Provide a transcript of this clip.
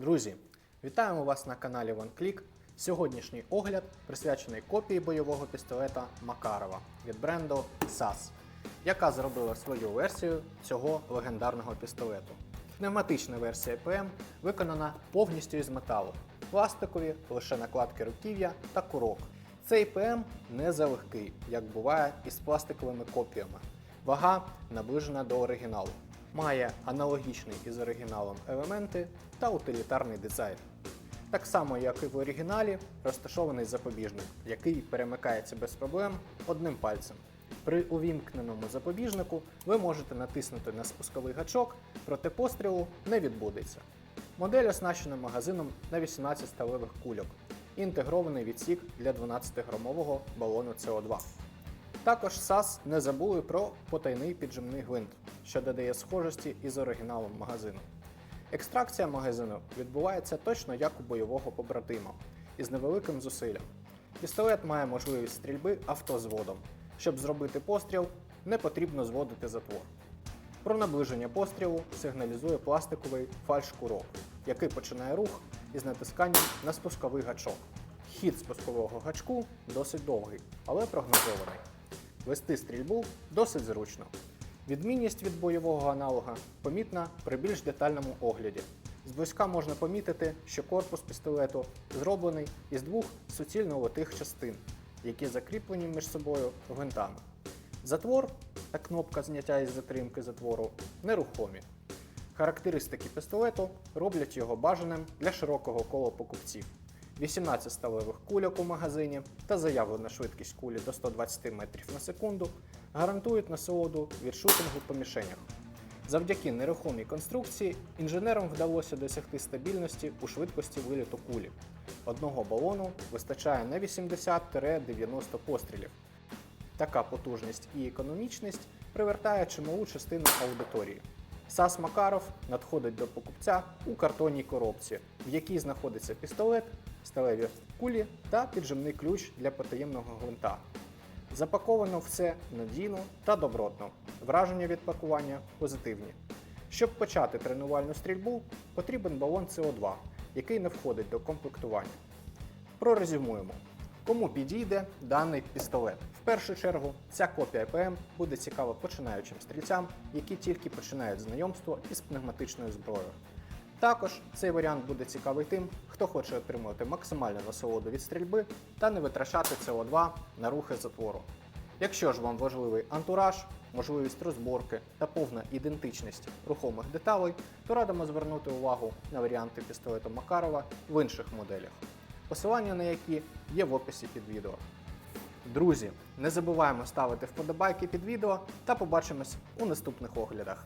Друзі, вітаємо вас на каналі OneClick. Сьогоднішній огляд присвячений копії бойового пістолета Макарова від бренду SAS, яка зробила свою версію цього легендарного пістолету. Пневматична версія ПМ виконана повністю із металу, пластикові лише накладки руків'я та курок. Цей ПМ не залегкий, як буває із пластиковими копіями. Вага наближена до оригіналу. Має аналогічний із оригіналом елементи та утилітарний дизайн. Так само, як і в оригіналі, розташований запобіжник, який перемикається без проблем одним пальцем. При увімкненому запобіжнику ви можете натиснути на спусковий гачок, проте пострілу не відбудеться. Модель оснащена магазином на 18 сталевих кульок. Інтегрований відсік для 12-грамового балону СО2. Також SAS не забули про потайний піджимний гвинт, що додає схожості із оригіналом магазину. Екстракція магазину відбувається точно як у бойового побратима, із невеликим зусиллям. Пістолет має можливість стрільби автозводом. Щоб зробити постріл, не потрібно зводити затвор. Про наближення пострілу сигналізує пластиковий фальш-курок, який починає рух із натисканням на спусковий гачок. Хід спускового гачку досить довгий, але прогнозований. Вести стрільбу досить зручно. Відмінність від бойового аналога помітна при більш детальному огляді. Зблизька можна помітити, що корпус пістолету зроблений із двох суцільно литих частин, які закріплені між собою гвинтами. Затвор та кнопка зняття із затримки затвору нерухомі. Характеристики пістолету роблять його бажаним для широкого кола покупців. 18 сталевих кульок у магазині та заявлена швидкість кулі до 120 метрів на секунду гарантують насолоду від шутингу по мішенях. Завдяки нерухомій конструкції інженерам вдалося досягти стабільності у швидкості виліту кулі. Одного балону вистачає на 80-90 пострілів. Така потужність і економічність привертає чималу частину аудиторії. САС Макаров надходить до покупця у картонній коробці, в якій знаходиться пістолет, сталеві кулі та піджимний ключ для потаємного гвинта. Запаковано все надійно та добротно. Враження від пакування позитивні. Щоб почати тренувальну стрільбу, потрібен балон СО2, який не входить до комплектування. Прорезюмуємо. Кому підійде даний пістолет? В першу чергу, ця копія ПМ буде цікава починаючим стрільцям, які тільки починають знайомство із пневматичною зброєю. Також цей варіант буде цікавий тим, хто хоче отримувати максимальну насолоду від стрільби та не витрачати СО2 на рухи затвору. Якщо ж вам важливий антураж, можливість розборки та повна ідентичність рухомих деталей, то радимо звернути увагу на варіанти пістолету Макарова в інших моделях, посилання на які є в описі під відео. Друзі, не забуваємо ставити вподобайки під відео та побачимось у наступних оглядах.